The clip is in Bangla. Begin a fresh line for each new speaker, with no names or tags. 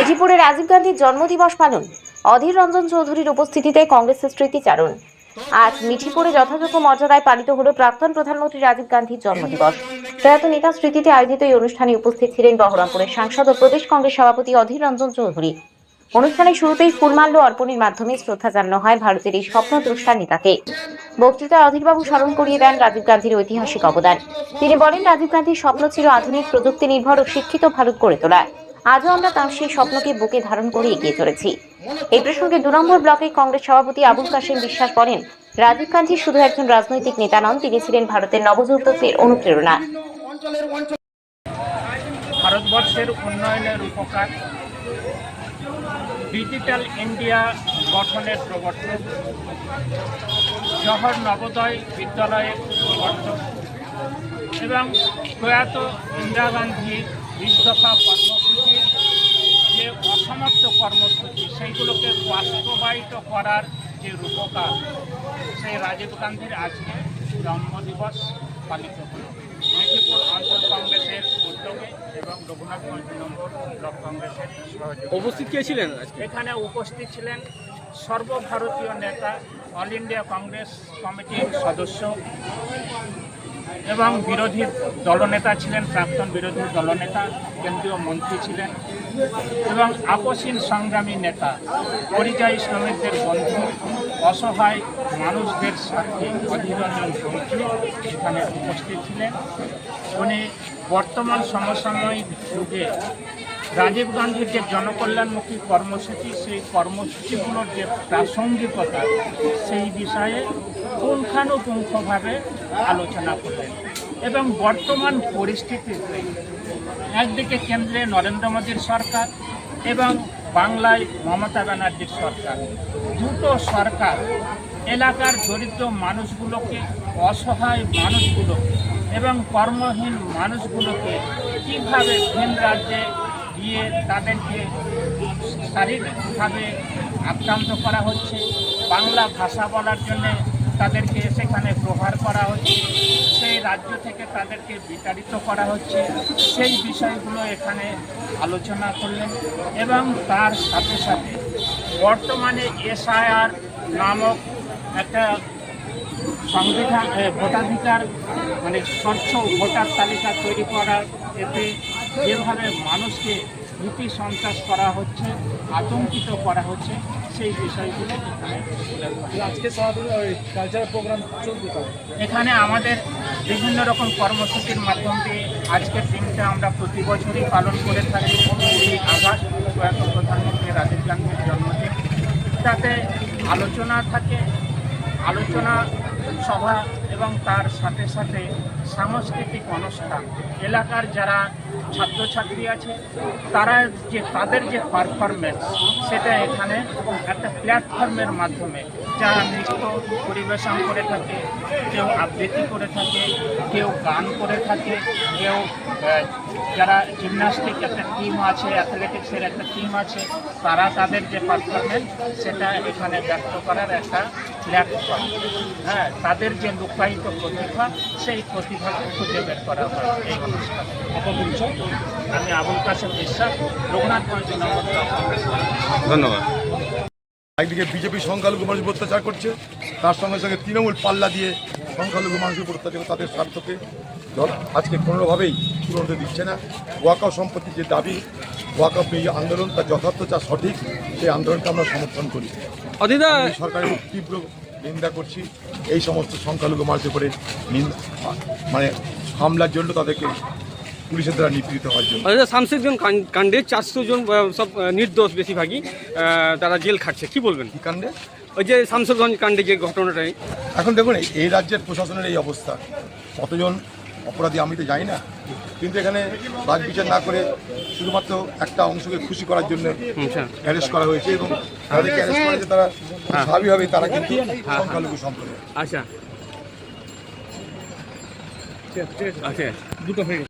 মিঠিপুরে রাজীব গান্ধীর জন্মদিবস পালন। অধীর রঞ্জন চৌধুরীর উপস্থিতিতে কংগ্রেসের স্মৃতিচারণ। আজ মিঠিপুরে যথাযোগ্য মর্যাদায় পালিত হলো প্রাক্তন প্রধানমন্ত্রী রাজীব গান্ধীর জন্মদিবস। প্রয়াত নেতার স্মৃতিতে আয়োজিত এই অনুষ্ঠানে উপস্থিত ছিলেন বহরমপুরের সাংসদ ও প্রদেশ কংগ্রেস সভাপতি অধীর রঞ্জন চৌধুরী। অনুষ্ঠানের শুরুতেই ফুলমাল্য অর্পণের মাধ্যমে শ্রদ্ধা জানানো হয় ভারতের এই স্বপ্ন স্বপ্নদ্রষ্টা নেতাকে। বক্তৃতায় অধীরবাবু স্মরণ করিয়ে দেন রাজীব গান্ধীর ঐতিহাসিক অবদান। তিনি বলেন, রাজীব গান্ধীর স্বপ্ন ছিল আধুনিক প্রযুক্তি নির্ভর ও শিক্ষিত ভারত গড়ে তোলা। আজও আমরা তার সেই স্বপ্নকে বুকে ধারণ করে এগিয়ে চলেছি। এই প্রসঙ্গে দু নম্বর ব্লকের কংগ্রেস সভাপতি আবুল কাশেম বিশ্বাস বলেন, রাজীব গান্ধী শুধু একজন রাজনৈতিক নেতা নন, তিনি ছিলেন ভারতের নবযুবকদের অনুপ্রেরণা।
ভারতবর্ষের উন্নয়নের উপকার ডিজিটাল ইন্ডিয়া গঠনের প্রবর্তন, শহর নবোদয় বিদ্যালয়ের প্রবর্তন। এবং প্রয়াত ইন্দিরা গান্ধীর বিশ দফা কর্মসূচির যে অসমাপ্ত কর্মসূচি সেইগুলোকে বাস্তবায়িত করার যে রূপকার সেই রাজীব গান্ধীর আজকে জন্মদিবস পালিত হল। মেদিনীপুর অঞ্চল কংগ্রেসের উদ্যোগে এবং রঘুনাথগঞ্জ নম্বর ব্লক কংগ্রেসের সহযোগে।
উপস্থিত কে ছিলেন
এখানে উপস্থিত ছিলেন সর্বভারতীয় নেতা অল ইন্ডিয়া কংগ্রেস কমিটির সদস্য এবং বিরোধী দলনেতা ছিলেন, প্রাক্তন বিরোধী দলনেতা, কেন্দ্রীয় মন্ত্রী ছিলেন এবং আপসীন সংগ্রামী নেতা, পরিযায়ী শ্রমিকদের বন্ধু, অসহায় মানুষদের সাথে অধীররঞ্জন চৌধুরী এখানে উপস্থিত ছিলেন। উনি বর্তমান সমসাময়িক যুগে রাজীব গান্ধীর যে জনকল্যাণমুখী কর্মসূচি, সেই কর্মসূচিগুলোর যে প্রাসঙ্গিকতা, সেই বিষয়ে পুঙ্খানুপুঙ্খভাবে আলোচনা করলেন? এবং বর্তমান পরিস্থিতিতে একদিকে কেন্দ্রে নরেন্দ্র মোদীর সরকার এবং বাংলায় মমতা ব্যানার্জির সরকার। দুটো সরকার এলাকার দরিদ্র মানুষগুলোকে, অসহায় মানুষগুলোকে এবং কর্মহীন মানুষগুলোকে কীভাবে ভিন রাজ্যে গিয়ে তাদেরকে শারীরিকভাবে আক্রান্ত করা হচ্ছে, বাংলা ভাষা বলার জন্য তাদেরকে সেখানে প্রহার করা হচ্ছে, সেই রাজ্য থেকে তাদেরকে বিতাড়িত করা হচ্ছে। সেই বিষয়গুলো এখানে আলোচনা করলেন এবং তার সাথে সাথে বর্তমানে এসআইআর নামক একটা সংবিধান ভোটাধিকার মানে স্বচ্ছ ভোটার তালিকা তৈরি করার এতে যেভাবে মানুষকে ভীতি সন্ত্রাস করা হচ্ছে, আতঙ্কিত করা হচ্ছে, সেই বিষয়গুলো
আজকে কালচারাল প্রোগ্রাম
এখানে আমাদের বিভিন্ন রকম কর্মসূচির মাধ্যম দিয়ে আজকের দিনটা আমরা প্রতি বছরই পালন করে থাকি। কুড়ি আগস্ট প্রয়াত প্রধানমন্ত্রী রাজীব গান্ধীর জন্মদিন। তাতে আলোচনা থাকে, আলোচনা সভা এবং তার সাথে সাথে সাংস্কৃতিক অনুষ্ঠান। এলাকার যারা ছাত্রছাত্রী আছে, তারা যে, তাদের যে পারফরমেন্স সেটা এখানে একটা প্ল্যাটফর্মের মাধ্যমে যারা নৃত্য পরিবেশন করে থাকে, কেউ আবৃত্তি করে থাকে, কেউ গান করে থাকে, কেউ যারা জিমনাস্টিক একটা টিম আছে অ্যাথলেটিক্সের একটা টিম আছে, তারা তাদের যে পারফরমেন্স সেটা এখানে ব্যক্ত করার একটা প্ল্যাটফর্ম হ্যাঁ তাদের যে লুকায়িত প্রতিভা সেই প্রতিভাকে খুঁজে বের করা হয়। এই অনুষ্ঠানে।
অপপরিচয়
আমি আবুল কাসেম বিশ্বাস রঘুনাথগঞ্জ
ধন্যবাদ।
একদিকে বিজেপি সংখ্যালঘু মানুষ অত্যাচার করছে তার সঙ্গে সঙ্গে তৃণমূল পাল্লা দিয়ে সংখ্যালঘু মানুষের উপর অত্যাচার তাদের স্বার্থকে দল আজকে কোনোভাবেই পূরণ হতে দিচ্ছে না। ওয়াকাও সম্পত্তির যে দাবি ওয়াকাপ এই আন্দোলন তার যথার্থ যা সঠিক সেই আন্দোলনকে আমরা সমর্থন করি। সরকারের তীব্র নিন্দা করছি। এই সমস্ত সংখ্যালঘু মানুষের উপরে নিন্দা মানে হামলার জন্য তাদেরকে পুলিশের দ্বারা নিপীড়িত হওয়ার জন্য।
অদিদা শামশেদগঞ্জ কাণ্ডে চারশো জন সব নির্দোষ বেশিরভাগই তারা জেল খাটছে। কি বলবেন?
কি কাণ্ডে?
ওই যে শামসুরগঞ্জ কাণ্ডে যে ঘটনাটাই।
এখন দেখুন এই রাজ্যের প্রশাসনের এই অবস্থা। কতজন অপরাধী আমি তো জানি না। কিন্তু এখানে বাদ বিচার না করে শুধুমাত্র একটা অংশকে খুশি করার জন্য
আচ্ছা।
অ্যারেস্ট করা হয়েছে এবং তাদেরকে অ্যারেস্ট করা তারা স্বাভাবিকভাবে তারা কিন্তু সংখ্যালঘু সম্প্রদায়।
আচ্ছা। আচ্ছা। দুটো হয়ে